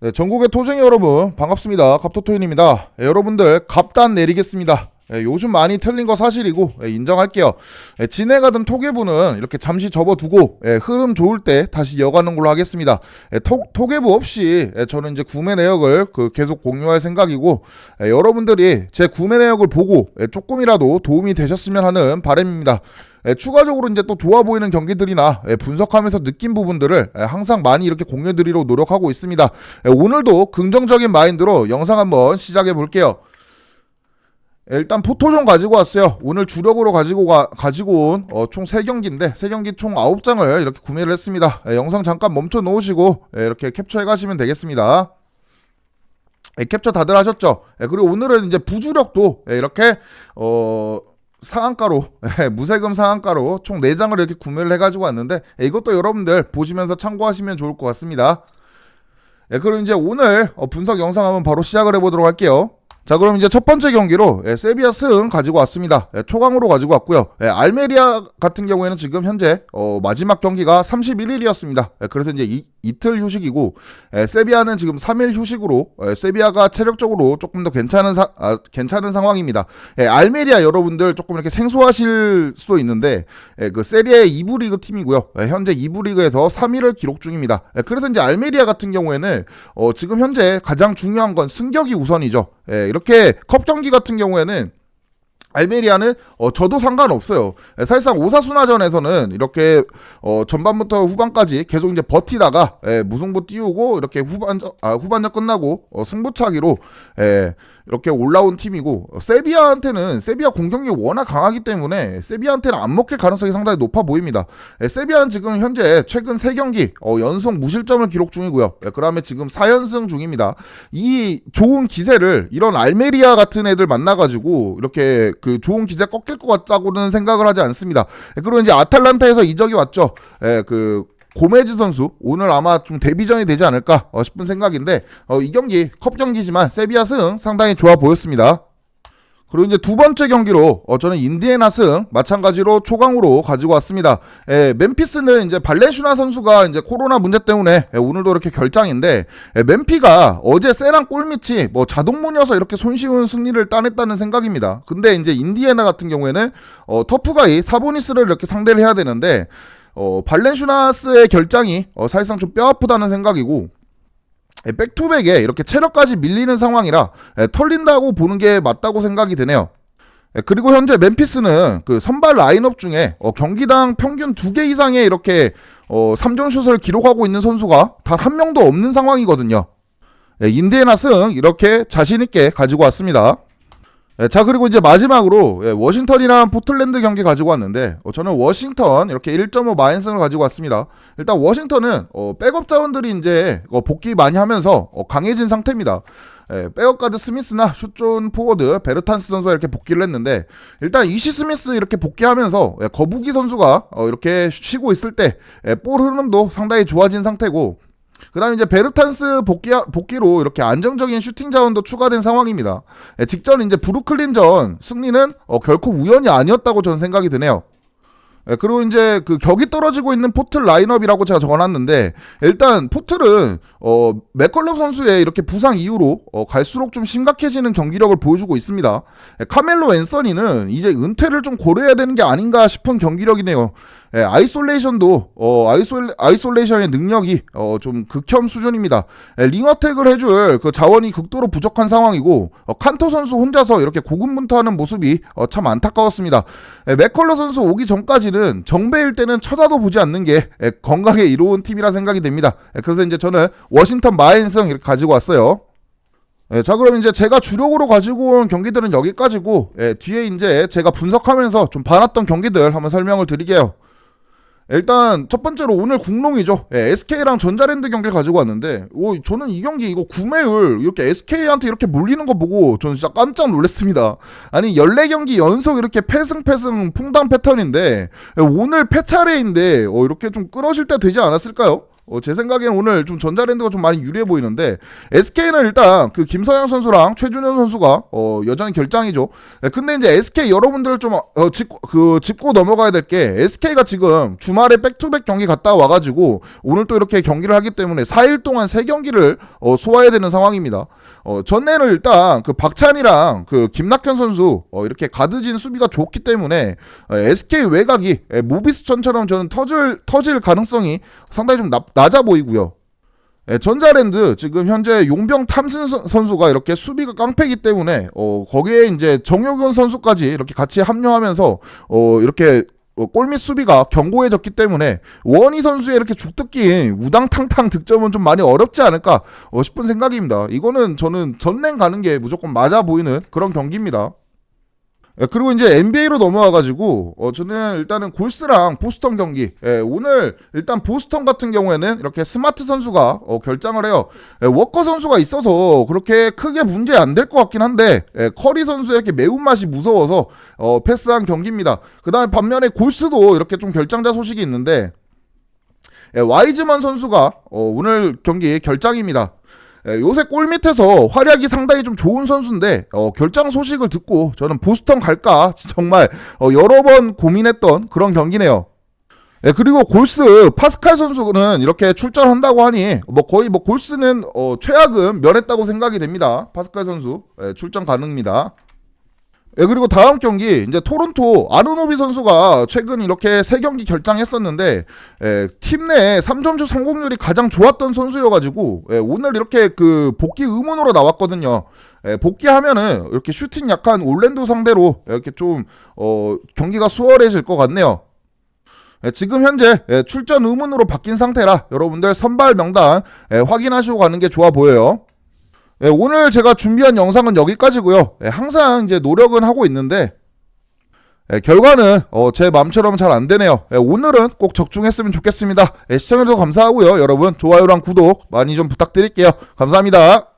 네, 전국의 토쟁이 여러분 반갑습니다. 갑토토인입니다. 예, 여러분들 갑단 내리겠습니다. 예, 요즘 많이 틀린 거 사실이고 예, 인정할게요. 예, 진행하던 토개부는 이렇게 잠시 접어두고 예, 흐름 좋을 때 다시 이어가는 걸로 하겠습니다. 예, 토, 토개부 없이 예, 저는 이제 구매 내역을 그 계속 공유할 생각이고 예, 여러분들이 제 구매 내역을 보고 예, 조금이라도 도움이 되셨으면 하는 바람입니다. 예, 추가적으로 이제 또 좋아 보이는 경기들이나 예, 분석하면서 느낀 부분들을 예, 항상 많이 이렇게 공유드리려 노력하고 있습니다. 예, 오늘도 긍정적인 마인드로 영상 한번 시작해 볼게요. 예, 일단 포토 좀 가지고 왔어요. 오늘 주력으로 가지고 가, 가지고 온 어, 총 3경기인데 3경기 총 9장을 이렇게 구매를 했습니다. 예, 영상 잠깐 멈춰 놓으시고 예, 이렇게 캡처해 가시면 되겠습니다. 예, 캡처 다들 하셨죠? 예, 그리고 오늘은 이제 부주력도 예, 이렇게 어 상한가로 예, 무세금 상한가로 총 4장을 이렇게 구매를 해가지고 왔는데 예, 이것도 여러분들 보시면서 참고하시면 좋을 것 같습니다. 예, 그럼 이제 오늘 어, 분석 영상 한번 바로 시작을 해보도록 할게요. 자 그럼 이제 첫 번째 경기로 예, 세비야 승 가지고 왔습니다. 예, 초강으로 가지고 왔고요. 예, 알메리아 같은 경우에는 지금 현재 어, 마지막 경기가 31일이었습니다. 예, 그래서 이제 이, 이틀 휴식이고 예, 세비야는 지금 3일 휴식으로 예, 세비야가 체력적으로 조금 더 괜찮은 사, 아, 괜찮은 상황입니다. 예, 알메리아 여러분들 조금 이렇게 생소하실 수도 있는데 예, 그 세리에 2부 리그 팀이고요. 예, 현재 2부 리그에서 3위를 기록 중입니다. 예, 그래서 이제 알메리아 같은 경우에는 어, 지금 현재 가장 중요한 건 승격이 우선이죠. 예, 이렇게 컵 경기 같은 경우에는 알메리아는 어, 저도 상관없어요. 예, 사실상 오사수나전에서는 이렇게 어, 전반부터 후반까지 계속 이제 버티다가 예, 무승부 띄우고 이렇게 후반전 아, 후반전 끝나고 어, 승부차기로 예, 이렇게 올라온 팀이고 어, 세비야한테는 세비야 공격력이 워낙 강하기 때문에 세비야한테는 안 먹힐 가능성이 상당히 높아 보입니다. 예, 세비야는 지금 현재 최근 3경기 어, 연속 무실점을 기록 중이고요. 예, 그다음에 지금 4연승 중입니다. 이 좋은 기세를 이런 알메리아 같은 애들 만나가지고 이렇게 그 좋은 기세 꺾일 것 같다고는 생각을 하지 않습니다. 예, 그리고 이제 아탈란타에서 이적이 왔죠. 예, 그 고메즈 선수 오늘 아마 좀 데뷔전이 되지 않을까 어, 싶은 생각인데 어, 이 경기 컵 경기지만 세비야 승 상당히 좋아 보였습니다. 그리고 이제 두 번째 경기로 어, 저는 인디애나 승 마찬가지로 초강으로 가지고 왔습니다. 에, 멤피스는 이제 발렌슈나 선수가 이제 코로나 문제 때문에 에, 오늘도 이렇게 결장인데 에, 멤피가 어제 세랑 골밑이 뭐 자동문이어서 이렇게 손쉬운 승리를 따냈다는 생각입니다. 근데 이제 인디애나 같은 경우에는 어, 터프가이 사보니스를 이렇게 상대를 해야 되는데 어, 발렌슈나스의 결장이 어, 사실상 좀 뼈아프다는 생각이고 에, 백투백에 이렇게 체력까지 밀리는 상황이라 에, 털린다고 보는 게 맞다고 생각이 드네요. 에, 그리고 현재 멤피스는 그 선발 라인업 중에 어, 경기당 평균 두개 이상의 이렇게 어, 3점 슛을 기록하고 있는 선수가 단 한 명도 없는 상황이거든요. 에, 인디애나 승 이렇게 자신 있게 가지고 왔습니다. 예, 자 그리고 이제 마지막으로 예, 워싱턴이랑 포틀랜드 경기 가지고 왔는데 어, 저는 워싱턴 이렇게 1.5 마인승을 가지고 왔습니다. 일단 워싱턴은 어, 백업 자원들이 이제 어, 복귀 많이 하면서 어, 강해진 상태입니다. 예, 백업 가드 스미스나 슛 좋은 포워드 베르탄스 선수가 이렇게 복귀를 했는데 일단 이시 스미스 이렇게 복귀하면서 예, 거북이 선수가 어, 이렇게 쉬고 있을 때 예, 볼 흐름도 상당히 좋아진 상태고 그다음에 이제 베르탄스 복귀 복귀로 이렇게 안정적인 슈팅 자원도 추가된 상황입니다. 예, 직전 이제 브루클린전 승리는 어, 결코 우연이 아니었다고 저는 생각이 드네요. 예, 그리고 이제 그 격이 떨어지고 있는 포틀 라인업이라고 제가 적어놨는데 일단 포틀은 어 맥컬럼 선수의 이렇게 부상 이후로 어, 갈수록 좀 심각해지는 경기력을 보여주고 있습니다. 예, 카멜로 앤서니는 이제 은퇴를 좀 고려해야 되는 게 아닌가 싶은 경기력이네요. 예, 아이솔레이션도 어 아이솔 아이솔레이션의 능력이 어 좀 극혐 수준입니다. 예, 링어택을 해줄 그 자원이 극도로 부족한 상황이고 어, 칸토 선수 혼자서 이렇게 고군분투하는 모습이 어, 참 안타까웠습니다. 예, 맥컬러 선수 오기 전까지는 정배일 때는 쳐다도 보지 않는 게 예, 건강에 이로운 팀이라 생각이 됩니다. 예, 그래서 이제 저는 워싱턴 마인승 이렇게 가지고 왔어요. 예, 자 그럼 이제 제가 주력으로 가지고 온 경기들은 여기까지고 예, 뒤에 이제 제가 분석하면서 좀 봐놨던 경기들 한번 설명을 드릴게요. 일단 첫 번째로 오늘 국롱이죠. 예, SK랑 전자랜드 경기를 가지고 왔는데 오, 저는 이 경기 이거 구매율 이렇게 SK한테 이렇게 몰리는 거 보고 저는 진짜 깜짝 놀랐습니다. 아니 14경기 연속 이렇게 패승 패승 풍당 패턴인데 예, 오늘 패차례인데 어, 이렇게 좀 끊어질 때 되지 않았을까요? 어, 제 생각에는 오늘 좀 전자랜드가 좀 많이 유리해 보이는데 SK는 일단 그 김서영 선수랑 최준현 선수가 어, 여전히 결장이죠. 예, 근데 이제 SK 여러분들 좀 어, 짚고, 그 짚고 넘어가야 될 게 SK가 지금 주말에 백투백 경기 갔다 와가지고 오늘 또 이렇게 경기를 하기 때문에 4일 동안 세 경기를 어, 소화해야 되는 상황입니다. 어, 전에는 일단 그 박찬이랑 그 김낙현 선수 어, 이렇게 가드진 수비가 좋기 때문에 어, SK 외곽이 예, 모비스천처럼 저는 터질 터질 가능성이 상당히 좀 나- 낮아 보이고요. 예, 전자랜드 지금 현재 용병 탐슨 선- 선수가 이렇게 수비가 깡패기 때문에 어, 거기에 이제 정효근 선수까지 이렇게 같이 합류하면서 어, 이렇게 어, 골밑 수비가 견고해졌기 때문에 원희 선수의 이렇게 죽뜯기 우당탕탕 득점은 좀 많이 어렵지 않을까 어, 싶은 생각입니다. 이거는 저는 전랭 가는 게 무조건 맞아 보이는 그런 경기입니다. 예, 그리고 이제 NBA로 넘어와가지고 어, 저는 일단은 골스랑 보스턴 경기 예, 오늘 일단 보스턴 같은 경우에는 이렇게 스마트 선수가 어, 결장을 해요. 예, 워커 선수가 있어서 그렇게 크게 문제 안 될 것 같긴 한데 예, 커리 선수의 이렇게 매운맛이 무서워서 어, 패스한 경기입니다. 그 다음에 반면에 골스도 이렇게 좀 결장자 소식이 있는데 예, 와이즈만 선수가 어, 오늘 경기 결장입니다. 예, 요새 골 밑에서 활약이 상당히 좀 좋은 선수인데 어, 결장 소식을 듣고 저는 보스턴 갈까 정말 어, 여러 번 고민했던 그런 경기네요. 예, 그리고 골스 파스칼 선수는 이렇게 출전한다고 하니 뭐 거의 뭐 골스는 어, 최악은 면했다고 생각이 됩니다. 파스칼 선수 예, 출전 가능입니다. 예, 그리고 다음 경기 이제 토론토 아누노비 선수가 최근 이렇게 세 경기 결장했었는데 예, 팀내 3점슛 성공률이 가장 좋았던 선수여가지고 예, 오늘 이렇게 그 복귀 의문으로 나왔거든요. 예, 복귀하면은 이렇게 슈팅 약한 올랜도 상대로 이렇게 좀 어, 경기가 수월해질 것 같네요. 예, 지금 현재 예, 출전 의문으로 바뀐 상태라 여러분들 선발 명단 예, 확인하시고 가는 게 좋아 보여요. 예, 오늘 제가 준비한 영상은 여기까지고요. 예, 항상 이제 노력은 하고 있는데 예, 결과는 어, 제 마음처럼 잘 안 되네요. 예, 오늘은 꼭 적중했으면 좋겠습니다. 예, 시청해주셔서 감사하고요. 여러분 좋아요랑 구독 많이 좀 부탁드릴게요. 감사합니다.